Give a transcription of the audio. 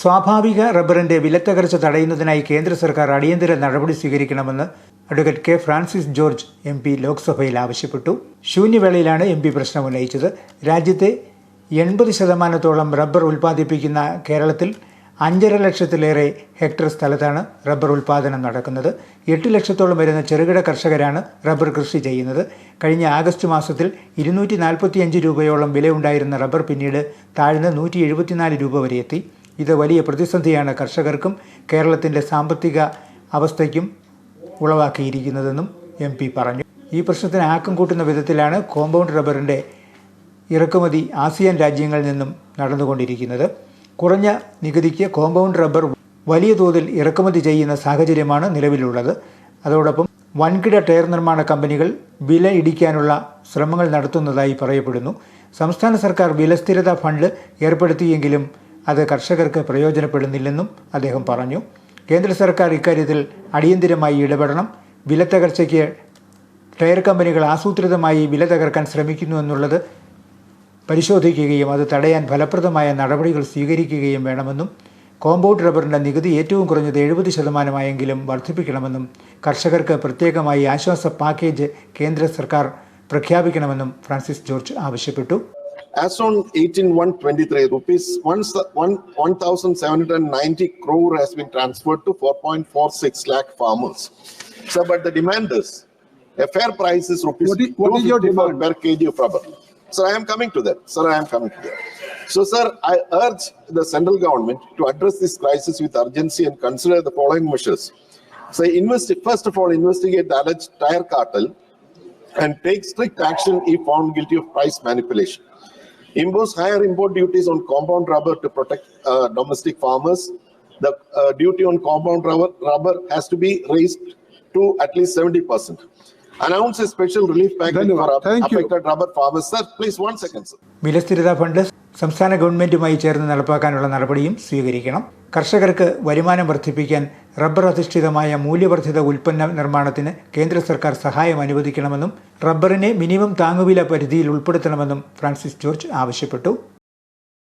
സ്വാഭാവിക റബ്ബറിന്റെ വിലത്തകർച്ച തടയുന്നതിനായി കേന്ദ്ര സർക്കാർ അടിയന്തര നടപടി സ്വീകരിക്കണമെന്ന് advocate K Francis George M P ലോക്സഭയിൽ ആവശ്യപ്പെട്ടു. ശൂന്യവേളയിലാണ് എം പി പ്രശ്നം ഉന്നയിച്ചത്. രാജ്യത്തെ എൺപത് ശതമാനത്തോളം റബ്ബർ ഉൽപ്പാദിപ്പിക്കുന്ന കേരളത്തിൽ അഞ്ചര ലക്ഷത്തിലേറെ ഹെക്ടർ സ്ഥലത്താണ് റബ്ബർ ഉൽപ്പാദനം നടക്കുന്നത്. എട്ട് ലക്ഷത്തോളം വരുന്ന ചെറുകിട കർഷകരാണ് റബ്ബർ കൃഷി ചെയ്യുന്നത്. കഴിഞ്ഞ ആഗസ്റ്റ് മാസത്തിൽ ഇരുന്നൂറ്റി നാൽപ്പത്തിയഞ്ച് രൂപയോളം വിലയുണ്ടായിരുന്ന റബ്ബർ പിന്നീട് താഴ്ന്ന് നൂറ്റി എഴുപത്തിനാല് രൂപ വരെ എത്തി. ഇത് വലിയ പ്രതിസന്ധിയാണ് കർഷകർക്കും കേരളത്തിന്റെ സാമ്പത്തിക അവസ്ഥയ്ക്കും ഉളവാക്കിയിരിക്കുന്നതെന്നും എം പി പറഞ്ഞു. ഈ പ്രശ്നത്തിന് ആക്കം കൂട്ടുന്ന വിധത്തിലാണ് കോമ്പൗണ്ട് റബ്ബറിന്റെ ഇറക്കുമതി ആസിയാൻ രാജ്യങ്ങളിൽ നിന്നും നടന്നുകൊണ്ടിരിക്കുന്നത്. കുറഞ്ഞ നികുതിക്ക് കോമ്പൗണ്ട് റബ്ബർ വലിയ തോതിൽ ഇറക്കുമതി ചെയ്യുന്ന സാഹചര്യമാണ് നിലവിലുള്ളത്. അതോടൊപ്പം വൻകിട ടയർ നിർമ്മാണ കമ്പനികൾ വില ഇടിക്കാനുള്ള ശ്രമങ്ങൾ നടത്തുന്നതായി പറയപ്പെടുന്നു. സംസ്ഥാന സർക്കാർ വിലസ്ഥിരത ഫണ്ട് ഏർപ്പെടുത്തിയെങ്കിലും അത് കർഷകർക്ക് പ്രയോജനപ്പെടുന്നില്ലെന്നും അദ്ദേഹം പറഞ്ഞു. കേന്ദ്ര സർക്കാർ ഇക്കാര്യത്തിൽ അടിയന്തിരമായി ഇടപെടണം. വില വിലത്തകർച്ചയ്ക്ക് ടയർ കമ്പനികൾ ആസൂത്രിതമായി വില തകർക്കാൻ ശ്രമിക്കുന്നു എന്നുള്ളത് പരിശോധിക്കുകയും അത് തടയാൻ ഫലപ്രദമായ നടപടികൾ സ്വീകരിക്കുകയും വേണമെന്നും കോമ്പൗണ്ട് റബ്ബറിന്റെ നികുതി ഏറ്റവും കുറഞ്ഞത് എഴുപത് ശതമാനമായെങ്കിലും വർദ്ധിപ്പിക്കണമെന്നും കർഷകർക്ക് പ്രത്യേകമായി ആശ്വാസ പാക്കേജ് കേന്ദ്ര സർക്കാർ പ്രഖ്യാപിക്കണമെന്നും ഫ്രാൻസിസ് ജോർജ് ആവശ്യപ്പെട്ടു. As on 18,123 rupees, one one- 1,790 crore has been transferred to 4.46 lakh farmers. So, but the demand is, a fair price is rupees What is- what is your demand? per kg of rubber. Sir, I am coming to that. Sir, I am coming to that. So, sir, I urge the central government to address this crisis with urgency and consider the following measures. So, invest, first of all, investigate the alleged tire cartel and take strict action if found guilty of price manipulation. Impose higher import duties on compound rubber to protect uh, domestic farmers. The uh, duty on compound rubber, rubber has to be raised to at least 70%. Announce a special relief package for affected rubber farmers. Sir, please one second, sir. വിലസ്ഥിരതാ fund സംസ്ഥാന ഗവൺമെന്റുമായി ചേർന്ന് നടപ്പാക്കാനുള്ള നടപടിയും സ്വീകരിക്കണം കർഷകർക്ക് വരുമാനം വർദ്ധിപ്പിക്കാൻ റബ്ബർ അധിഷ്ഠിതമായ മൂല്യവർദ്ധിത ഉൽപ്പന്ന നിർമ്മാണത്തിന് കേന്ദ്ര സർക്കാർ സഹായം അനുവദിക്കണമെന്നും റബ്ബറിനെ മിനിമം താങ്ങുവില പരിധിയിൽ ഉൾപ്പെടുത്തണമെന്നും ഫ്രാൻസിസ് ജോർജ് ആവശ്യപ്പെട്ടു